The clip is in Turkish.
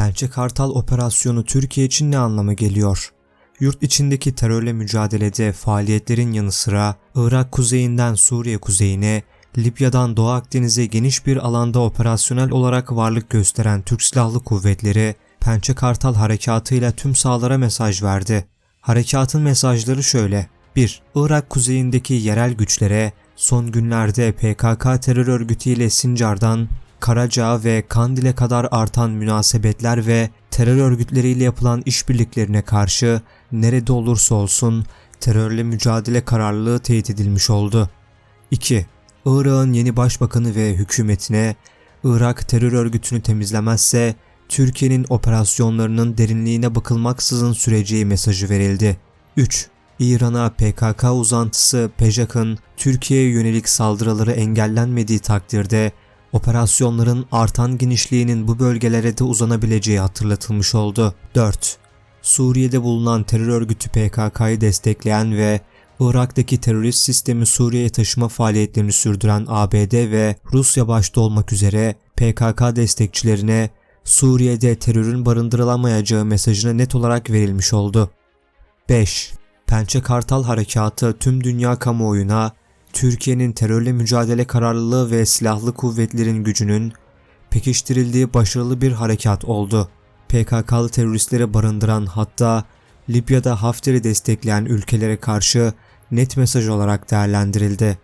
Pençe Kartal operasyonu Türkiye için ne anlama geliyor? Yurt içindeki terörle mücadelede faaliyetlerin yanı sıra Irak kuzeyinden Suriye kuzeyine, Libya'dan Doğu Akdeniz'e geniş bir alanda operasyonel olarak varlık gösteren Türk Silahlı Kuvvetleri, Pençe Kartal harekatıyla tüm sahalara mesaj verdi. Harekatın mesajları şöyle. 1. Irak kuzeyindeki yerel güçlere son günlerde PKK terör örgütüyle Sincar'dan Karaca ve Kandil'e kadar artan münasebetler ve terör örgütleriyle yapılan işbirliklerine karşı nerede olursa olsun terörle mücadele kararlılığı teyit edilmiş oldu. 2. Irak'ın yeni başbakanı ve hükümetine Irak terör örgütünü temizlemezse Türkiye'nin operasyonlarının derinliğine bakılmaksızın süreceği mesajı verildi. 3. İran'a PKK uzantısı PEJAK'ın Türkiye'ye yönelik saldırıları engellenmediği takdirde operasyonların artan genişliğinin bu bölgelere de uzanabileceği hatırlatılmış oldu. 4. Suriye'de bulunan terör örgütü PKK'yı destekleyen ve Irak'taki terörist sistemi Suriye'ye taşıma faaliyetlerini sürdüren ABD ve Rusya başta olmak üzere PKK destekçilerine Suriye'de terörün barındırılamayacağı mesajına net olarak verilmiş oldu. 5. Pençe Kartal Harekatı tüm dünya kamuoyuna Türkiye'nin terörle mücadele kararlılığı ve silahlı kuvvetlerin gücünün pekiştirildiği başarılı bir harekat oldu. PKK'lı teröristleri barındıran hatta Libya'da Hafter'i destekleyen ülkelere karşı net mesaj olarak değerlendirildi.